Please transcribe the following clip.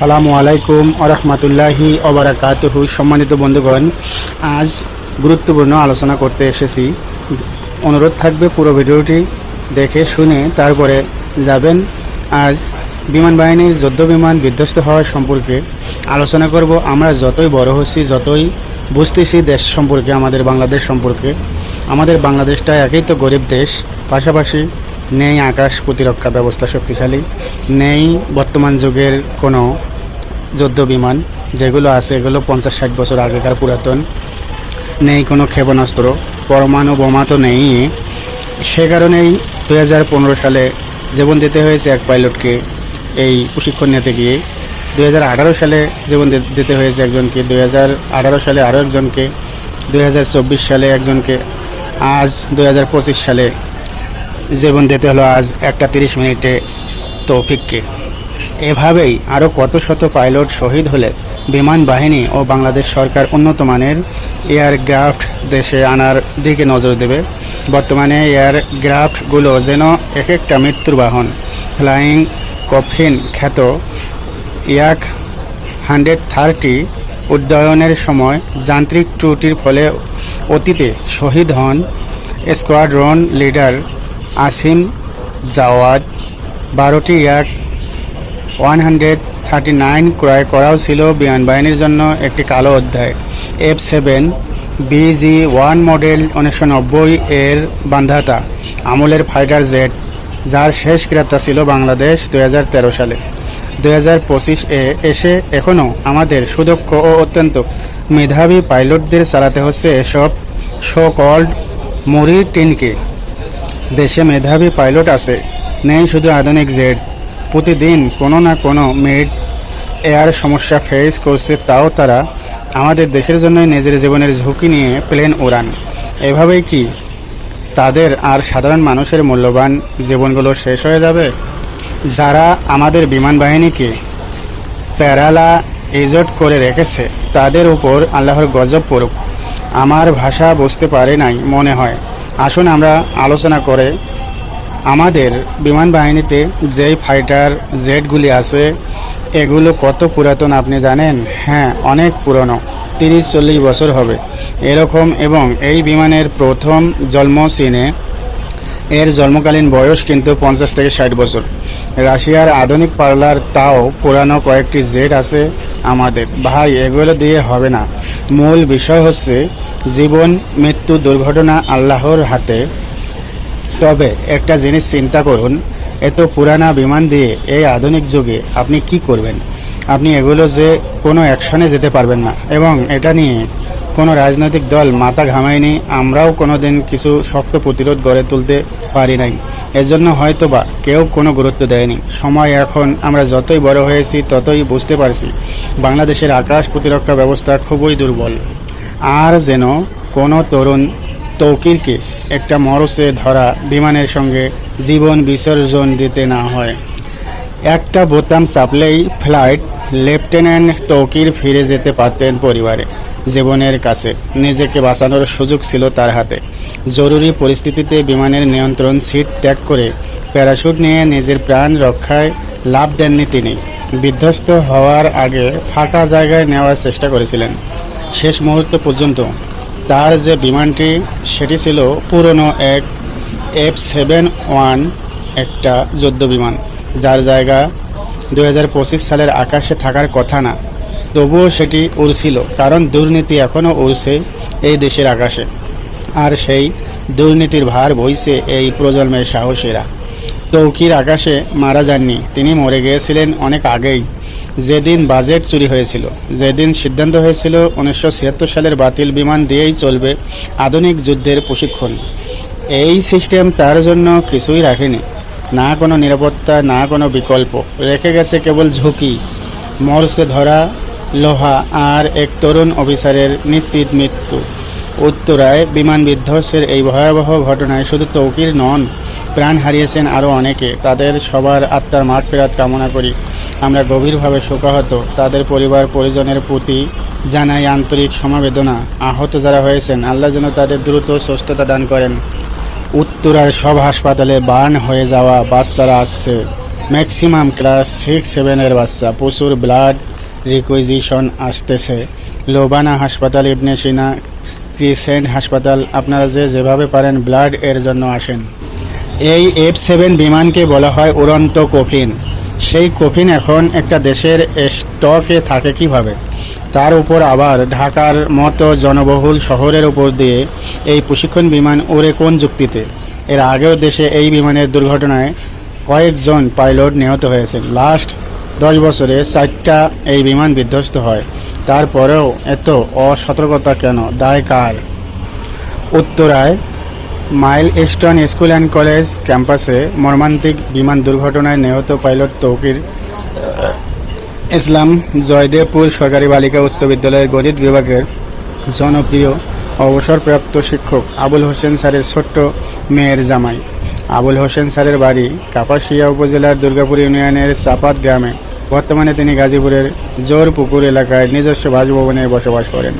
সালামু আলাইকুম আরহামতুল্লাহি অবরাকাতুহু সম্মানিত বন্ধুগণ, আজ গুরুত্বপূর্ণ আলোচনা করতে এসেছি। অনুরোধ থাকবে পুরো ভিডিওটি দেখে শুনে তারপরে যাবেন। আজ বিমান বাহিনীর যুদ্ধ বিমান বিধ্বস্ত হওয়ার সম্পর্কে আলোচনা করব। আমরা যতই বড় হচ্ছি, যতই বুঝতেছি দেশ সম্পর্কে, আমাদের বাংলাদেশ সম্পর্কে, আমাদের বাংলাদেশটা একই তো গরিব দেশ। পাশাপাশি নেই আকাশ প্রতিরক্ষা ব্যবস্থা শক্তিশালী, নেই বর্তমান যুগের কোনো যুদ্ধ বিমান যেগুলো আছে এগুলো পঞ্চাশ ষাট বছর আগেকার পুরাতন, নেই কোনো ক্ষেপণাস্ত্র, পরমাণু বোমা তো নেই। সে কারণেই দু হাজার পনেরো সালে জীবন দিতে হয়েছে এক পাইলটকে এই প্রশিক্ষণ নিতে গিয়ে। দু হাজার আঠারো সালে জীবন দিতে হয়েছে একজনকে। দু হাজার আঠারো সালে আরও একজনকে। দু হাজার চব্বিশ সালে একজনকে। আজ দু হাজার পঁচিশ সালে জীবন দিতে হলো আজ একটা তিরিশ মিনিটে তৌফিককে। এভাবেই আরও কত শত পাইলট শহীদ হলে বিমান বাহিনী ও বাংলাদেশ সরকার উন্নত মানের এয়ারক্রাফট দেশে আনার দিকে নজর দেবে। বর্তমানে এয়ারক্রাফটগুলো যেন এক একটা মৃত্যুর বাহন। ফ্লাইং কফিন খ্যাত ইয়াক হান্ড্রেড থার্টি উড্ডয়নের সময় যান্ত্রিক ত্রুটির ফলে অতীতে শহীদ হন স্কোয়াড্রন লিডার আসিম জাওয়াদ। বারোটি ইয়াক ওয়ান হান্ড্রেড থার্টি নাইন ক্রয় করাও ছিল বিমান বাহিনীর জন্য একটি কালো অধ্যায়। F seven BG one model উনিশশো নব্বই এর বান্ধাতা, আমলের ফাইটার জেট যার শেষ ক্রেতা ছিল বাংলাদেশ দু হাজার তেরো সালে। দুই হাজার পঁচিশ এ এসে এখনও আমাদের সুদক্ষ ও অত্যন্ত মেধাবী পাইলটদের চালাতে হচ্ছে এসব শো কল্ড মুড়ি টিনকে। দেশে মেধাবী পাইলট আছে, নেই শুধু আধুনিক জেড। প্রতিদিন কোনো না কোনো মেড এয়ার সমস্যা ফেস করছে, তাও তারা আমাদের দেশের জন্য নিজের জীবনের ঝুঁকি নিয়ে প্লেন উড়ান। এভাবেই কি তাদের আর সাধারণ মানুষের মূল্যবান জীবনগুলো শেষ হয়ে যাবে? যারা আমাদের বিমান বাহিনীকে প্যারালা এজট করে রেখেছে, তাদের উপর আল্লাহর গজব পড়ুক। আমার ভাষা বুঝতে পারে নাই, মনে হয়। আসুন আমরা আলোচনা করে আমাদের বিমান বাহিনীতে যেই ফাইটার জেটগুলি আছে, এগুলো কত পুরাতন আপনি জানেন? হ্যাঁ অনেক পুরনো, তিরিশ চল্লিশ বছর হবে। এরকম এবং এই বিমানের প্রথম জন্ম সিনে এর জন্মকালীন বয়স কিন্তু পঞ্চাশ থেকে ষাট বছর। রাশিয়ার আধুনিক পার্লার তাও পুরানো কয়েকটি জেট আছে আমাদের। ভাই, এগুলো দিয়ে হবে না। মূল বিষয় হচ্ছে জীবন, মৃত্যু, দুর্ঘটনা আল্লাহর হাতে। তবে একটা জিনিস চিন্তা করুন, এত পুরানা বিমান দিয়ে এই আধুনিক যুগে আপনি কি করবেন? আপনি এগুলো যে কোনো অ্যাকশনে যেতে পারবেন না। এবং এটা নিয়ে কোনো রাজনৈতিক দল মাথা ঘামায়নি, আমরাও কোনো দিন কিছু শক্ত প্রতিরোধ গড়ে তুলতে পারি নাই। এজন্য হয়তো বা কেউ কোনো গুরুত্ব দেয়নি। সময় এখন আমরা যতই বড় হয়েছি, ততই বুঝতে পারছি, বাংলাদেশের আকাশ প্রতিরক্ষা ব্যবস্থা খুবই দুর্বল। আর যেন কোনো তরুণ তৌকিরকে একটা মরসে ধরা বিমানের সঙ্গে জীবন বিসর্জন দিতে না হয়। একটা বোতাম চাপলেই ফ্লাইট লেফটেন্যান্ট তৌকির ফিরে যেতে পারতেন পরিবারে। জীবনের কাছে। নিজেকে বাঁচানোর সুযোগ ছিল তার হাতে। জরুরি পরিস্থিতিতে বিমানের নিয়ন্ত্রণ সিট ত্যাগ করে প্যারাশুট নিয়ে নিজের প্রাণ রক্ষায় লাভ দেননি তিনি। বিধ্বস্ত হওয়ার আগে ফাঁকা জায়গায় নেওয়ার চেষ্টা করেছিলেন। শেষ মুহূর্ত পর্যন্ত তার যে বিমানটি, সেটি ছিল পুরনো এক এফ সেভেন ওয়ান একটা যুদ্ধ বিমান যার জায়গা দু হাজার পঁচিশ সালের আকাশে থাকার কথা না। তবুও সেটি উড়ছিল, কারণ দুর্নীতি এখনও উড়ছে এই দেশের আকাশে। আর সেই দুর্নীতির ভার বইছে এই প্রজন্মের সাহসীরা। তৌকির আকাশে মারা যাননি, তিনি মরে গিয়েছিলেন অনেক আগেই। যেদিন বাজেট চুরি হয়েছিল, যেদিন সিদ্ধান্ত হয়েছিল উনিশশো ছিয়াত্তর সালের বাতিল বিমান দিয়েই চলবে আধুনিক যুদ্ধের প্রশিক্ষণ। এই সিস্টেম তার জন্য কিছুই রাখেনি। না কোনো নিরাপত্তা, না কোনো বিকল্প। রেখে গেছে কেবল ঝুঁকি। মরসে ধরা লোহা আর এক তরুণ অফিসারের নিশ্চিত মৃত্যু। উত্তরায় বিমান বিধ্বংসের এই ভয়াবহ ঘটনায় শুধু তৌকির নন, প্রাণ হারিয়েছেন আরও অনেকে। তাদের সবার আত্মার মাঠ ফেরাত কামনা করি। আমরা গভীরভাবে শোকাহত। তাদের পরিবার, পরিজনের প্রতি জানাই আন্তরিক সমবেদনা। আহত যারা হয়েছেন, আল্লাহ যেন তাদের দ্রুত সুস্থতা দান করেন। উত্তরার সব হাসপাতালে বার্ন হয়ে যাওয়া বাচ্চারা আসছে। ম্যাক্সিমাম ক্লাস সিক্স, সেভেনের বাচ্চা। প্রচুর ব্লাড রিকুইজিশন আসতেছে। লোবানা হাসপাতাল, ইবনে সিনা, ক্রিসেন্ট হাসপাতাল, আপনারা যে যেভাবে পারেন ব্লাড এর জন্য আসেন। এই এফ সেভেন বিমানকে বলা হয় উড়ন্ত কফিন। সেই কফিন এখন একটা দেশের স্টকে থাকে কীভাবে? তার উপর আবার ঢাকার মতো জনবহুল শহরের উপর দিয়ে এই প্রশিক্ষণ বিমান ওড়ে কোন যুক্তিতে? এর আগেও দেশে এই বিমানের দুর্ঘটনায় কয়েকজন পাইলট নিহত হয়েছেন। লাস্ট দশ বছরে চারটা এই বিমান বিধ্বস্ত হয়। তারপরেও এত অসতর্কতা কেন? দায় কার? উত্তরায় milestone school and college ক্যাম্পাসে মর্মান্তিক বিমান দুর্ঘটনায় নিহত পাইলট তৌকির ইসলাম জয়দেবপুর সরকারি বালিকা উচ্চ বিদ্যালয়ের গণিত বিভাগের জনপ্রিয় অবসরপ্রাপ্ত শিক্ষক আবুল হোসেন স্যারের ছোট্ট মেয়ের জামাই। আবুল হোসেন স্যারের বাড়ি কাপাসিয়া উপজেলার দুর্গাপুর ইউনিয়নের চাপাত গ্রামে বর্তমানে তিনি গাজীপুরের জোরপুকুর এলাকায় নিজস্ব বাসভবনে বসবাস করেন।